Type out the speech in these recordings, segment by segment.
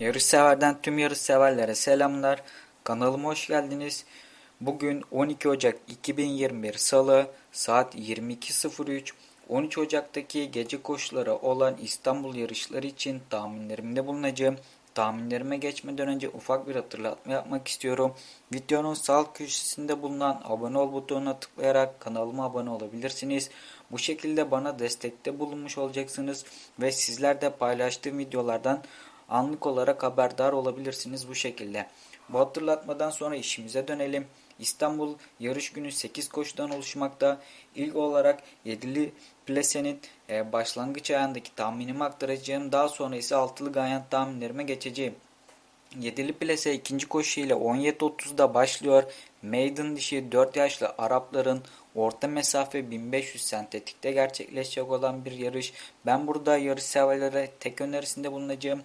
Yarış severden tüm yarış severlere selamlar. Kanalıma hoş geldiniz. Bugün 12 Ocak 2021 Salı saat 22.03 13 Ocak'taki gece koşuları olan İstanbul yarışları için tahminlerimde bulunacağım. Tahminlerime geçmeden önce ufak bir hatırlatma yapmak istiyorum. Videonun sağ köşesinde bulunan abone ol butonuna tıklayarak kanalıma abone olabilirsiniz. Bu şekilde bana destekte bulunmuş olacaksınız ve sizler de paylaştığım videolardan anlık olarak haberdar olabilirsiniz bu şekilde. Bu hatırlatmadan sonra işimize dönelim. İstanbul yarış günü 8 koşudan oluşmakta. İlk olarak 7'li plasenin e, başlangıç ayağındaki tahminimi aktaracağım. Daha sonra ise altılı ganyan tahminlerime geçeceğim. 7'li plase ikinci koşu ile 17.30'da başlıyor. Maiden dişi 4 yaşlı Arapların orta mesafe 1500 sentetikte gerçekleşecek olan bir yarış. Ben burada yarış severlere tek önerisinde bulunacağım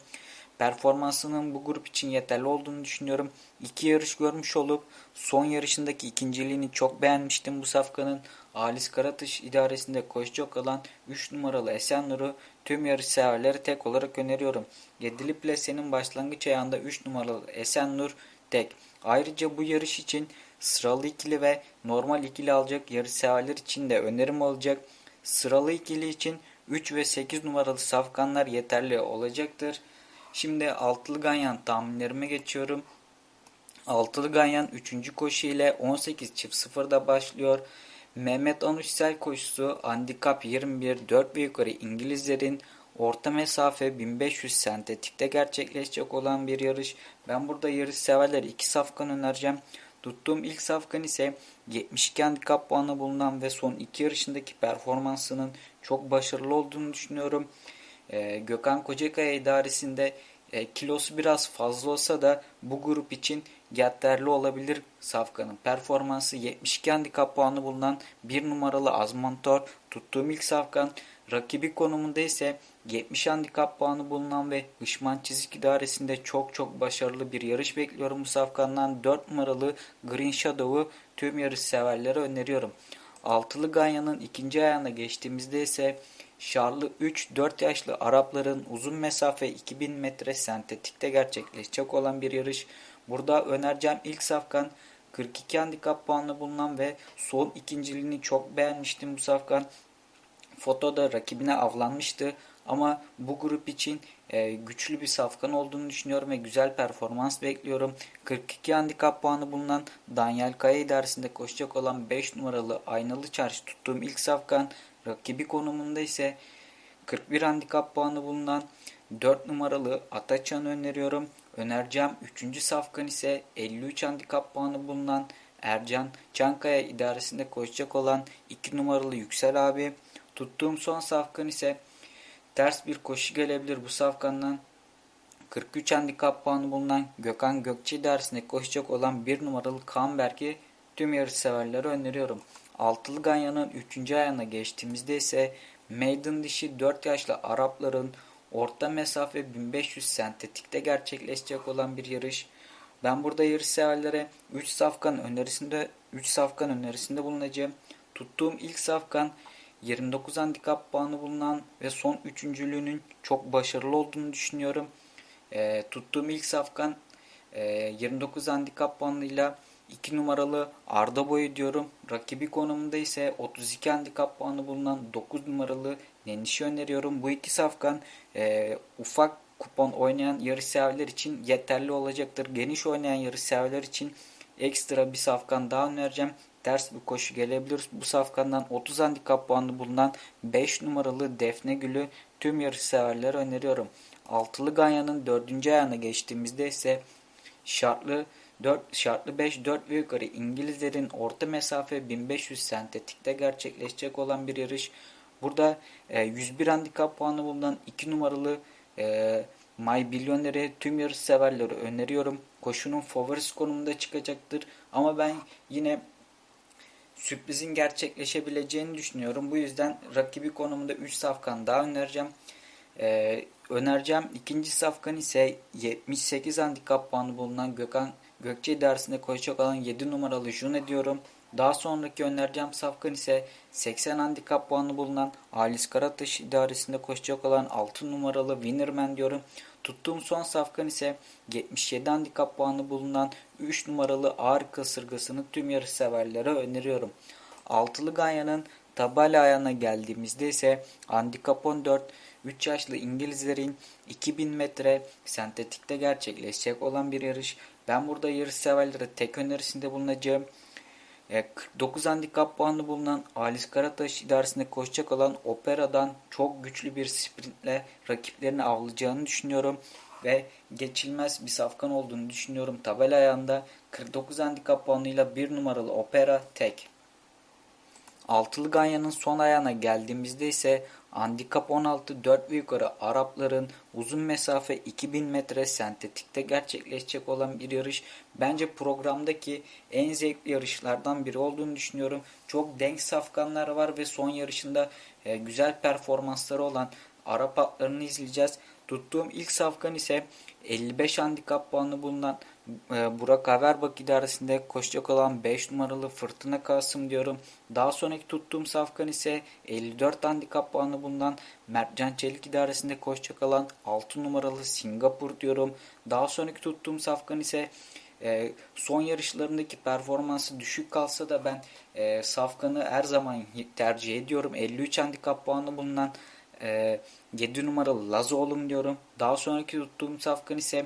performansının bu grup için yeterli olduğunu düşünüyorum. İki yarış görmüş olup son yarışındaki ikinciliğini çok beğenmiştim bu safkanın. Alis Karatış idaresinde koşacak olan 3 numaralı Esenur'u tüm yarış severlere tek olarak öneriyorum. Yedili Plese'nin başlangıç ayağında 3 numaralı Esenur tek. Ayrıca bu yarış için sıralı ikili ve normal ikili alacak yarış severler için de önerim olacak. Sıralı ikili için 3 ve 8 numaralı safkanlar yeterli olacaktır. Şimdi altılı ganyan tahminlerime geçiyorum. Altılı ganyan 3. koşu ile 18 çift 0'da başlıyor. Mehmet Anuşsel koşusu handikap 21 4 ve yukarı İngilizlerin orta mesafe 1500 sentetikte gerçekleşecek olan bir yarış. Ben burada yarış severlere 2 safkan önereceğim. Tuttuğum ilk safkan ise 72 handikap puanı bulunan ve son iki yarışındaki performansının çok başarılı olduğunu düşünüyorum. E, Gökhan Kocakaya idaresinde e, kilosu biraz fazla olsa da bu grup için yeterli olabilir Safkan'ın. Performansı 72 handikap puanı bulunan bir numaralı Azmantor tuttuğum ilk Safkan rakibi konumunda ise 70 handikap puanı bulunan ve Hışman Çizik idaresinde çok çok başarılı bir yarış bekliyorum bu Safkan'dan 4 numaralı Green Shadow'u tüm yarış severlere öneriyorum. Altılı Ganya'nın ikinci ayağına geçtiğimizde ise Şarlı 3-4 yaşlı Arapların uzun mesafe 2000 metre sentetikte gerçekleşecek olan bir yarış. Burada önereceğim ilk safkan 42 handikap puanlı bulunan ve son ikinciliğini çok beğenmiştim bu safkan. Fotoda rakibine avlanmıştı ama bu grup için e, güçlü bir safkan olduğunu düşünüyorum ve güzel performans bekliyorum. 42 handikap puanı bulunan Daniel Kaya idaresinde koşacak olan 5 numaralı Aynalı Çarşı tuttuğum ilk safkan Rakibi konumunda ise 41 handikap puanı bulunan 4 numaralı Ataçan'ı öneriyorum. Önereceğim 3. safkan ise 53 handikap puanı bulunan Ercan Çankaya idaresinde koşacak olan 2 numaralı Yüksel abi. Tuttuğum son safkan ise ters bir koşu gelebilir bu safkandan. 43 handikap puanı bulunan Gökhan Gökçe idaresinde koşacak olan 1 numaralı Kamberk'i tüm yarış severlere öneriyorum. Altılı Ganyan'ın 3. ayağına geçtiğimizde ise Maiden dişi 4 yaşlı Arapların orta mesafe 1500 sentetikte gerçekleşecek olan bir yarış. Ben burada yarış severlere 3 safkan önerisinde 3 safkan önerisinde bulunacağım. Tuttuğum ilk safkan 29 handikap puanı bulunan ve son üçüncülüğünün çok başarılı olduğunu düşünüyorum. E, tuttuğum ilk safkan e, 29 handikap puanıyla 2 numaralı Arda Boyu diyorum. Rakibi konumunda ise 32 handikap puanı bulunan 9 numaralı Neniş'i öneriyorum. Bu iki safkan e, ufak kupon oynayan yarış severler için yeterli olacaktır. Geniş oynayan yarış severler için ekstra bir safkan daha önereceğim. Ters bir koşu gelebilir. Bu safkandan 30 handikap puanı bulunan 5 numaralı Defne Gül'ü tüm yarış severlere öneriyorum. Altılı Ganya'nın 4. ayağına geçtiğimizde ise şartlı 4 şartlı 5 4 ve yukarı İngilizlerin orta mesafe 1500 sentetikte gerçekleşecek olan bir yarış. Burada e, 101 handikap puanı bulunan 2 numaralı e, My Billionaire'e tüm yarış severleri öneriyorum. Koşunun favorisi konumunda çıkacaktır. Ama ben yine sürprizin gerçekleşebileceğini düşünüyorum. Bu yüzden rakibi konumunda 3 safkan daha önereceğim. Ee, önereceğim ikinci safkan ise 78 handikap puanı bulunan Gökhan Gökçe idaresinde koşacak olan 7 numaralı June diyorum. Daha sonraki önereceğim safkan ise 80 handikap puanı bulunan Alis Karataş idaresinde koşacak olan 6 numaralı Winnerman diyorum. Tuttuğum son safkan ise 77 handikap puanı bulunan 3 numaralı ağır kasırgasını tüm yarış severlere öneriyorum. Altılı Ganya'nın tabela ayağına geldiğimizde ise handikap 14 3 yaşlı İngilizlerin 2000 metre sentetikte gerçekleşecek olan bir yarış. Ben burada yarış severlere tek önerisinde bulunacağım. E, 49 handikap puanı bulunan Alis Karataş idaresinde koşacak olan Opera'dan çok güçlü bir sprintle rakiplerini avlayacağını düşünüyorum. Ve geçilmez bir safkan olduğunu düşünüyorum. Tabela ayağında 49 handikap puanıyla 1 numaralı Opera tek. Altılı Ganya'nın son ayağına geldiğimizde ise handikap 16 4 ve yukarı Arapların uzun mesafe 2000 metre sentetikte gerçekleşecek olan bir yarış. Bence programdaki en zevkli yarışlardan biri olduğunu düşünüyorum. Çok denk safkanlar var ve son yarışında e, güzel performansları olan Arap atlarını izleyeceğiz. Tuttuğum ilk safkan ise 55 handikap puanı bulunan e, Burak Haverbak idaresinde koşacak olan 5 numaralı Fırtına Kasım diyorum. Daha sonraki tuttuğum safkan ise 54 handikap puanı bulunan Mertcan Çelik idaresinde koşacak olan 6 numaralı Singapur diyorum. Daha sonraki tuttuğum safkan ise e, son yarışlarındaki performansı düşük kalsa da ben e, safkanı her zaman tercih ediyorum. 53 handikap puanı bulunan e, 7 numaralı Lazoğlu'm diyorum. Daha sonraki tuttuğum safkan ise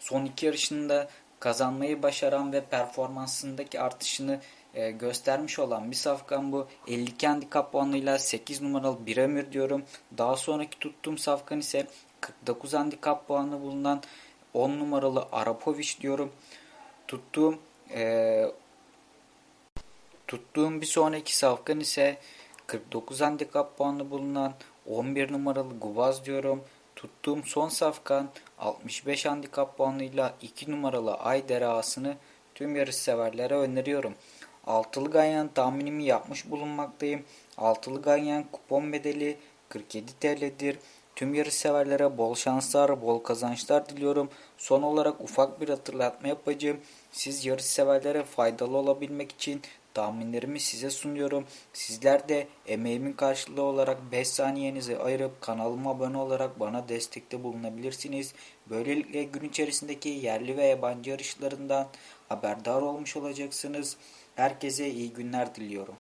son iki yarışında kazanmayı başaran ve performansındaki artışını e, göstermiş olan bir safkan bu. 52 handikap puanıyla 8 numaralı Biramir diyorum. Daha sonraki tuttuğum safkan ise 49 handikap puanı bulunan 10 numaralı Arapoviç diyorum. Tuttuğum e, tuttuğum bir sonraki safkan ise 49 handikap puanı bulunan 11 numaralı Gubaz diyorum. Tuttuğum son safkan 65 handikap puanıyla 2 numaralı Ayder ağasını tüm yarış severlere öneriyorum. Altılı Ganyan tahminimi yapmış bulunmaktayım. Altılı Ganyan kupon bedeli 47 TL'dir. Tüm yarış severlere bol şanslar, bol kazançlar diliyorum. Son olarak ufak bir hatırlatma yapacağım. Siz yarış severlere faydalı olabilmek için tahminlerimi size sunuyorum. Sizler de emeğimin karşılığı olarak 5 saniyenizi ayırıp kanalıma abone olarak bana destekte bulunabilirsiniz. Böylelikle gün içerisindeki yerli ve yabancı yarışlarından haberdar olmuş olacaksınız. Herkese iyi günler diliyorum.